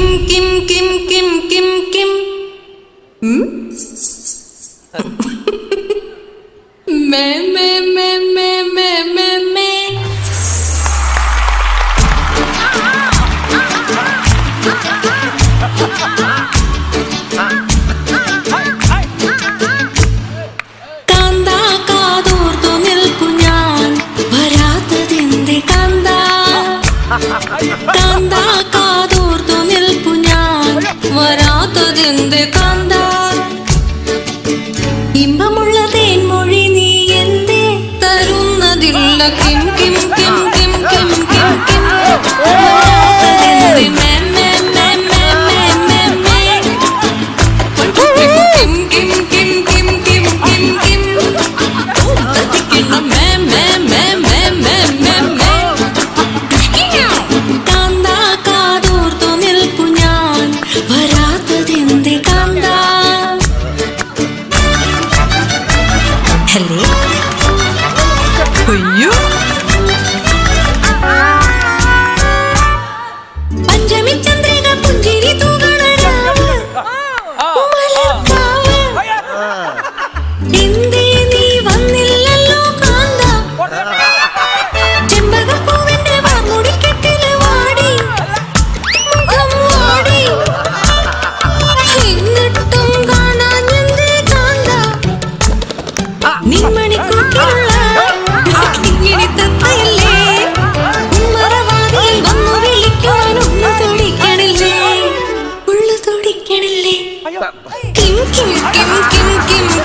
Kim കിം കിം കിം കിം കിം മേ മേ മേ മേ മേ മേ മേ ഞാൻ വരാത്തതിന്റെ കാന്ത കാന്ത içinde for you. Kim, kim, kim, kim, kim.